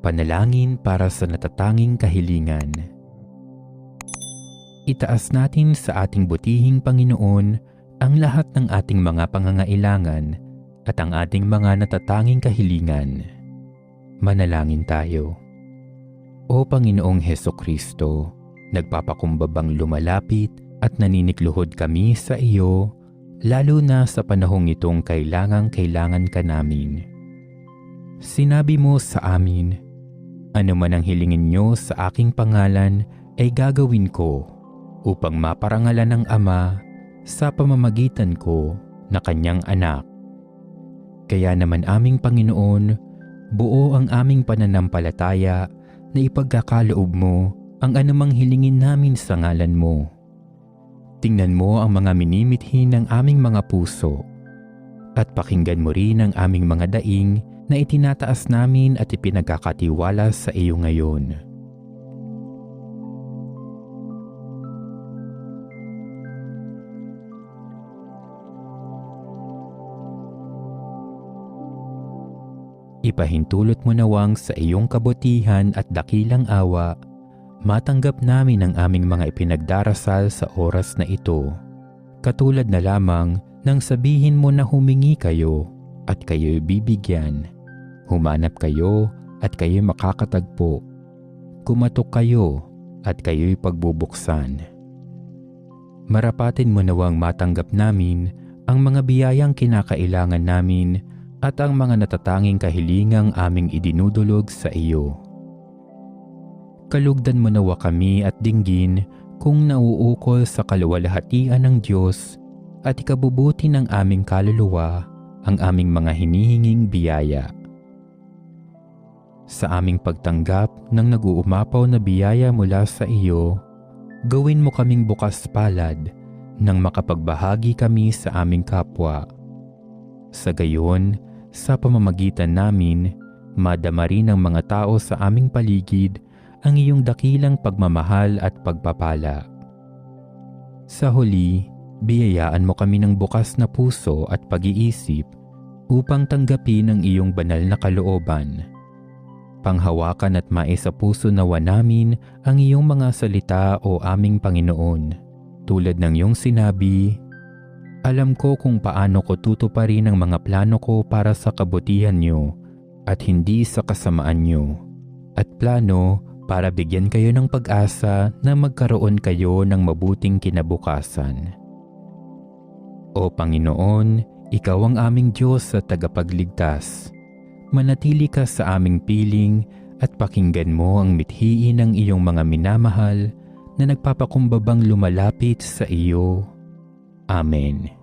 Panalangin para sa natatanging kahilingan. Itaas natin sa ating butihing Panginoon ang lahat ng ating mga pangangailangan at ang ating mga natatanging kahilingan. Manalangin tayo. O Panginoong Heso Kristo, nagpapakumbabang lumalapit at naninikluhod kami sa iyo, lalo na sa panahong itong kailangang kailangan ka namin. Sinabi mo sa amin, ano man ang hilingin nyo sa aking pangalan ay gagawin ko upang maparangalan ng Ama sa pamamagitan ko na kanyang anak. Kaya naman aming Panginoon, buo ang aming pananampalataya na ipagkakaloob mo ang anumang hilingin namin sa ngalan mo. Tingnan mo ang mga minimithi ng aming mga puso at pakinggan mo rin ang aming mga daing na itinataas namin at ipinagkakatiwala sa iyo ngayon. Ipahintulot mo nawang sa iyong kabutihan at dakilang awa, matanggap namin ang aming mga ipinagdarasal sa oras na ito. Katulad na lamang nang sabihin mo na humingi kayo at kayo'y bibigyan. Humanap kayo at kayo'y makakatagpo. Kumatok kayo at kayo'y pagbubuksan. Marapatin mo nawang matanggap namin ang mga biyayang kinakailangan namin at ang mga natatanging kahilingang aming idinudulog sa iyo. Kalugdan mo nawa kami at dinggin kung nauukol sa kaluwalhatian ng Diyos at ikabubuti ng aming kaluluwa ang aming mga hinihinging biyaya. Sa aming pagtanggap ng nag-uumapaw na biyaya mula sa iyo, gawin mo kaming bukas palad nang makapagbahagi kami sa aming kapwa. Sa gayon, sa pamamagitan namin, madama rin ng mga tao sa aming paligid ang iyong dakilang pagmamahal at pagpapala. Sa huli, biyayaan mo kami ng bukas na puso at pag-iisip upang tanggapin ang iyong banal na kalooban. Panghawakan at maisa puso nawa namin ang iyong mga salita o aming Panginoon. Tulad ng iyong sinabi, alam ko kung paano ko tutuparin ang mga plano ko para sa kabutihan niyo at hindi sa kasamaan niyo. At plano para bigyan kayo ng pag-asa na magkaroon kayo ng mabuting kinabukasan. O Panginoon, Ikaw ang aming Diyos at tagapagligtas. Manatili ka sa aming piling at pakinggan mo ang mithiin ng iyong mga minamahal na nagpapakumbabang lumalapit sa iyo. Amen.